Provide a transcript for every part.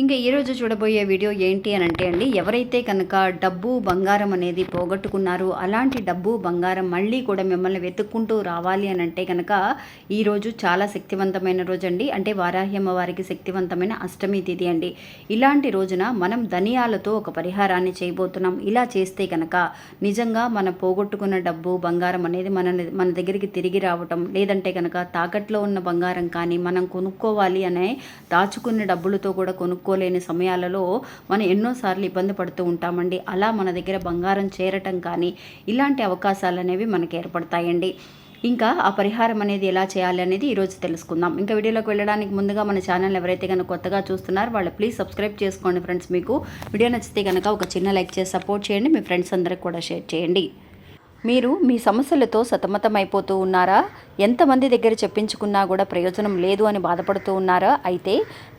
ఇంకా ఈరోజు చూడబోయే వీడియో ఏంటి అని అంటే అండి ఎవరైతే కనుక డబ్బు బంగారం అనేది పోగొట్టుకున్నారో అలాంటి డబ్బు బంగారం మళ్ళీ కూడా మిమ్మల్ని వెతుక్కుంటూ రావాలి అని అంటే కనుక ఈరోజు చాలా శక్తివంతమైన రోజు అండి అంటే వారాహ్యమ్మ వారికి శక్తివంతమైన అష్టమి తిథి అండి. ఇలాంటి రోజున మనం ధనియాలతో ఒక పరిహారాన్ని చేయబోతున్నాం. ఇలా చేస్తే కనుక నిజంగా మన పోగొట్టుకున్న డబ్బు బంగారం అనేది మన మన దగ్గరికి తిరిగి రావటం లేదంటే కనుక తాకట్లో ఉన్న బంగారం కానీ మనం కొనుక్కోవాలి అనే దాచుకున్న డబ్బులతో కూడా కొనుక్కోలేని సమయాలలో మనం ఎన్నోసార్లు ఇబ్బంది పడుతూ ఉంటామండి. అలా మన దగ్గర బంగారం చేరటం కానీ ఇలాంటి అవకాశాలు అనేవి మనకి ఏర్పడతాయండి. ఇంకా ఆ పరిహారం అనేది ఎలా చేయాలి అనేది ఈరోజు తెలుసుకుందాం. ఇంకా వీడియోలోకి వెళ్ళడానికి ముందుగా మన ఛానల్ ఎవరైతే కనుక కొత్తగా చూస్తున్నారో వాళ్ళు ప్లీజ్ సబ్స్క్రైబ్ చేసుకోండి ఫ్రెండ్స్. మీకు వీడియో నచ్చితే కనుక ఒక చిన్న లైక్ చేసి సపోర్ట్ చేయండి. మీ ఫ్రెండ్స్ అందరికి కూడా షేర్ చేయండి. మీరు మీ సమస్యలతో సతమతమైపోతూ ఉన్నారా? ఎంతమంది దగ్గర చెప్పించుకున్నా కూడా ప్రయోజనం లేదు అని బాధపడుతూ ఉన్నారా? అయితే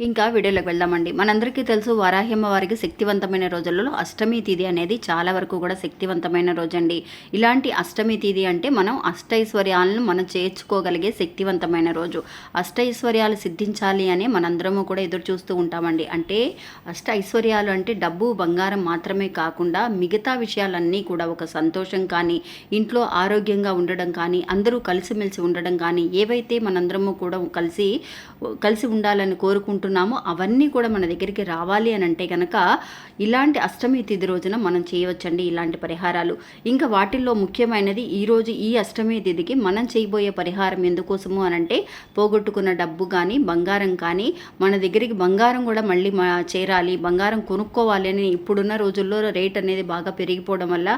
ఇంకా వీడియోలోకి వెళ్దామండి. మనందరికీ తెలుసు వారాహ్యమ్మ వారికి శక్తివంతమైన రోజులలో అష్టమి తిథి అనేది చాలా వరకు కూడా శక్తివంతమైన రోజు అండి ఇలాంటి అష్టమి తిథి అంటే మనం అష్టైశ్వర్యాలను మనం చేర్చుకోగలిగే శక్తివంతమైన రోజు. అష్టైశ్వర్యాలు సిద్ధించాలి అని మనందరము కూడా ఎదురు చూస్తూ ఉంటామండి. అంటే అష్ట ఐశ్వర్యాలు అంటే డబ్బు బంగారం మాత్రమే కాకుండా మిగతా విషయాలన్నీ కూడా ఒక సంతోషం కానీ ఇంట్లో ఆరోగ్యంగా ఉండడం కానీ అందరూ కలిసిమెలిసి ఉండడం కానీ ఏవైతే మనందరము కూడా కలిసి కలిసి ఉండాలని అనుకుంటున్నామో అవన్నీ కూడా మన దగ్గరికి రావాలి అని అంటే కనుక ఇలాంటి అష్టమి తిథి రోజున మనం చేయవచ్చండి ఇలాంటి పరిహారాలు. ఇంకా వాటిల్లో ముఖ్యమైనది ఈరోజు ఈ అష్టమి తిథికి మనం చేయబోయే పరిహారం ఎందుకోసము అని అంటే పోగొట్టుకున్న డబ్బు కానీ బంగారం కానీ మన దగ్గరికి బంగారం కూడా మళ్ళీ చేరాలి బంగారం కొనుక్కోవాలి అని ఇప్పుడున్న రోజుల్లో రేట్ అనేది బాగా పెరిగిపోవడం వల్ల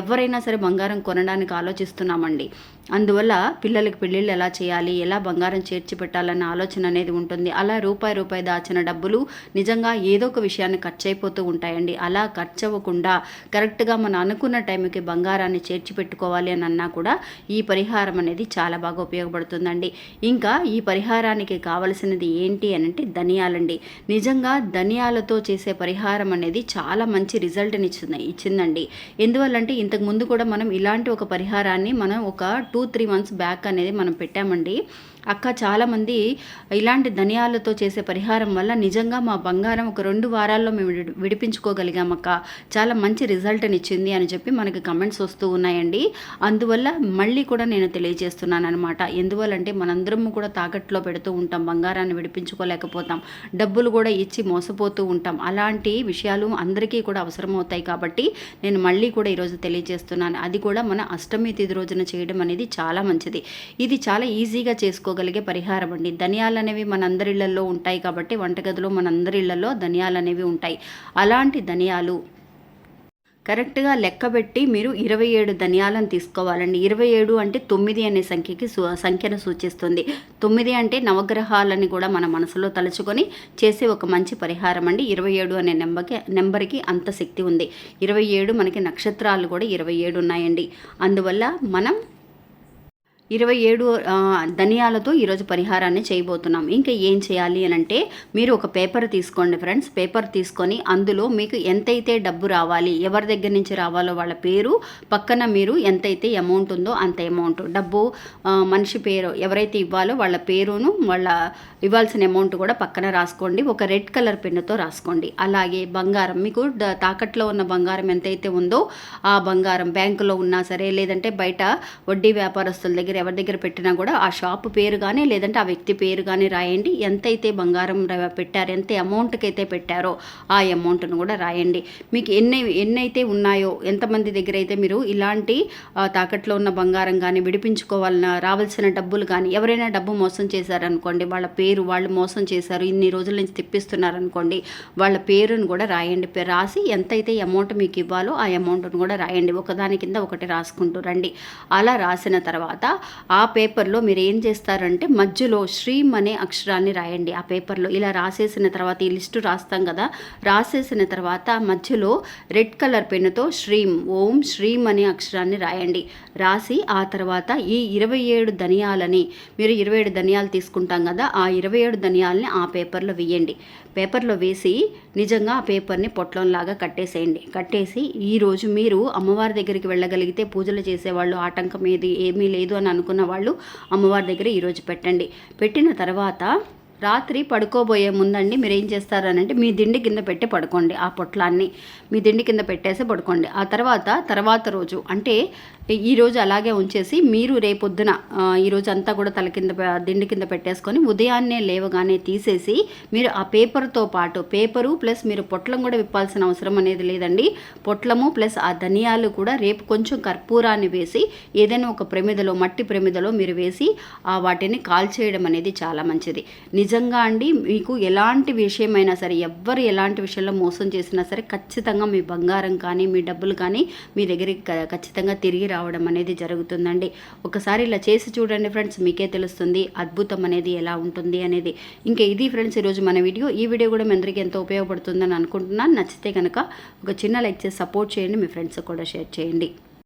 ఎవరైనా సరే బంగారం కొనడానికి ఆలోచిస్తున్నామండి. అందువల్ల పిల్లలకి పెళ్ళిళ్ళు ఎలా చేయాలి ఎలా బంగారం చేర్చి పెట్టాలన్న ఆలోచన అనేది ఉంటుంది. అలా రూపాయి రూపాయి దాచిన డబ్బులు నిజంగా ఏదో ఒక విషయాన్ని ఖర్చు అయిపోతూ ఉంటాయండి. అలా ఖర్చు అవ్వకుండా కరెక్ట్గా మనం అనుకున్న టైంకి బంగారాన్ని చేర్చి పెట్టుకోవాలి అని అన్నా కూడా ఈ పరిహారం అనేది చాలా బాగా ఉపయోగపడుతుందండి. ఇంకా ఈ పరిహారానికి కావలసినది ఏంటి అని అంటే ధనియాలండి. నిజంగా ధనియాలతో చేసే పరిహారం అనేది చాలా మంచి రిజల్ట్ని ఇచ్చింది ఇచ్చిందండి. ఎందువల్లంటే ఇంతకు ముందు కూడా మనం ఇలాంటి ఒక పరిహారాన్ని మనం ఒక టూ త్రీ మంత్స్ బ్యాక్ అనేది మనం పెట్టామండి. అక్క చాలామంది ఇలాంటి ధనియాలతో చేసే పరిహారం వల్ల నిజంగా మా బంగారం ఒక రెండు వారాల్లో మేము విడి- విడిపించుకోగలిగాం అక్క. చాలా మంచి రిజల్ట్ని ఇచ్చింది అని చెప్పి మనకి కమెంట్స్ వస్తూ ఉన్నాయండి. అందువల్ల మళ్ళీ కూడా నేను తెలియజేస్తున్నాను అనమాట ఎందువల్లంటే మనందరము కూడా తాకట్లో పెడుతూ ఉంటాం బంగారాన్ని విడిపించుకోలేకపోతాం డబ్బులు కూడా ఇచ్చి మోసపోతూ ఉంటాం. అలాంటి విషయాలు అందరికీ కూడా అవసరమవుతాయి కాబట్టి నేను మళ్ళీ కూడా ఈరోజు తెలియజేస్తున్నాను. అది కూడా మన అష్టమి తిథి రోజున చేయడం అనేది చాలా మంచిది. ఇది చాలా ఈజీగా చేసుకో చేసుకోగలిగే పరిహారం అండి. ధనియాలు అనేవి మనందరి ఉంటాయి కాబట్టి వంటగదిలో మన ఇళ్ళలో ధనియాలు అనేవి ఉంటాయి. అలాంటి ధనియాలు కరెక్ట్గా లెక్కబెట్టి మీరు ఇరవై ఏడు ధనియాలను తీసుకోవాలండి. ఇరవై ఏడు అంటే తొమ్మిది అనే సంఖ్యకి సు సంఖ్యను సూచిస్తుంది. తొమ్మిది అంటే నవగ్రహాలని కూడా మన మనసులో తలుచుకొని చేసే ఒక మంచి పరిహారం అండి. ఇరవై ఏడు అనే నెంబర్కి నెంబర్కి అంత శక్తి ఉంది. ఇరవై ఏడు మనకి నక్షత్రాలు కూడా ఇరవై ఏడు ఉన్నాయండి. అందువల్ల మనం ఇరవై ఏడు ధనియాలతో ఈరోజు పరిహారాన్ని చేయబోతున్నాం. ఇంకా ఏం చేయాలి అని అంటే మీరు ఒక పేపర్ తీసుకోండి ఫ్రెండ్స్. పేపర్ తీసుకొని అందులో మీకు ఎంతైతే డబ్బు రావాలి ఎవరి దగ్గర నుంచి రావాలో వాళ్ళ పేరు పక్కన మీరు ఎంతైతే అమౌంట్ ఉందో అంత అమౌంట్ డబ్బు మనిషి పేరు ఎవరైతే ఇవ్వాలో వాళ్ళ పేరును వాళ్ళ ఇవ్వాల్సిన అమౌంట్ కూడా పక్కన రాసుకోండి. ఒక రెడ్ కలర్ పెన్నుతో రాసుకోండి. అలాగే బంగారం మీకు తాకట్లో ఉన్న బంగారం ఎంతైతే ఉందో ఆ బంగారం బ్యాంకులో ఉన్నా సరే లేదంటే బయట వడ్డీ వ్యాపారస్తుల దగ్గర ఎవరి దగ్గర పెట్టినా కూడా ఆ షాప్ పేరు కానీ లేదంటే ఆ వ్యక్తి పేరు కానీ రాయండి. ఎంతైతే బంగారం పెట్టారు పెట్టారో ఎంత అమౌంట్కి అయితే పెట్టారో ఆ అమౌంట్ను కూడా రాయండి. మీకు ఎన్ని ఎన్నైతే ఉన్నాయో ఎంతమంది దగ్గర అయితే మీరు ఇలాంటి తాకట్లో ఉన్న బంగారం కానీ విడిపించుకోవాలన్న రావాల్సిన డబ్బులు కానీ ఎవరైనా డబ్బు మోసం చేశారనుకోండి వాళ్ళ పేరు వాళ్ళు మోసం చేశారు ఇన్ని రోజుల నుంచి తెప్పిస్తున్నారు అనుకోండి వాళ్ళ పేరును కూడా రాయండి. రాసి ఎంతైతే అమౌంట్ మీకు ఇవ్వాలో ఆ అమౌంట్ను కూడా రాయండి. ఒకదాని కింద ఒకటి రాసుకుంటూ రండి. అలా రాసిన తర్వాత ఆ పేపర్లో మీరు ఏం చేస్తారంటే మధ్యలో శ్రీం అనే అక్షరాన్ని రాయండి. ఆ పేపర్లో ఇలా రాసేసిన తర్వాత ఈ లిస్టు రాస్తాం కదా రాసేసిన తర్వాత మధ్యలో రెడ్ కలర్ పెన్నుతో శ్రీం ఓం శ్రీం అనే అక్షరాన్ని రాయండి. రాసి ఆ తర్వాత ఈ ఇరవై ఏడు ధనియాలని మీరు ఇరవై ఏడు ధనియాలు తీసుకుంటాం కదా ఆ ఇరవై ఏడు ధనియాలని ఆ పేపర్లో వేయండి. పేపర్లో వేసి నిజంగా ఆ పేపర్ని పొట్లంలాగా కట్టేసేయండి. కట్టేసి ఈరోజు మీరు అమ్మవారి దగ్గరికి వెళ్ళగలిగితే పూజలు చేసేవాళ్ళు ఆటంకం ఏది ఏమీ లేదు అని అనుకున్న వాళ్ళు అమ్మవారి దగ్గర ఈరోజు పెట్టండి. పెట్టిన తర్వాత రాత్రి పడుకోబోయే ముందండి మీరు ఏం చేస్తారనంటే మీ దిండి కింద పెట్టి పడుకోండి ఆ పొట్లాన్ని. మీ దిండి కింద పెట్టేసి పడుకోండి. ఆ తర్వాత తర్వాత రోజు అంటే ఈ రోజు అలాగే ఉంచేసి మీరు రేపొద్దున ఈరోజు అంతా కూడా తల కింద దిండు దిండి కింద పెట్టేసుకొని ఉదయాన్నే లేవగానే తీసేసి మీరు ఆ పేపర్తో పాటు పేపరు ప్లస్ మీరు పొట్లం కూడా విప్పాల్సిన అవసరం అనేది లేదండి. పొట్లము ప్లస్ ఆ ధనియాలు కూడా రేపు కొంచెం కర్పూరాన్ని వేసి ఏదైనా ఒక ప్రమిదలో మట్టి ప్రమిదలో మీరు వేసి ఆ వాటిని కాల్చేయడం అనేది చాలా మంచిది. నిజంగా అండి మీకు ఎలాంటి విషయమైనా సరే ఎవ్వరు ఎలాంటి విషయంలో మోసం చేసినా సరే ఖచ్చితంగా మీ బంగారం కానీ మీ డబ్బులు కానీ మీ దగ్గరికి ఖచ్చితంగా తిరిగి రావడం అనేది జరుగుతుందండి. ఒకసారి ఇలా చేసి చూడండి ఫ్రెండ్స్ మీకే తెలుస్తుంది అద్భుతం అనేది ఎలా ఉంటుంది అనేది. ఇంకా ఇది ఫ్రెండ్స్ ఈరోజు మన వీడియో. ఈ వీడియో కూడా మీ అందరికీ ఎంతో ఉపయోగపడుతుందని అనుకుంటున్నాను. నచ్చితే కనుక ఒక చిన్న లైక్ చేసి సపోర్ట్ చేయండి. మీ ఫ్రెండ్స్ కూడా షేర్ చేయండి.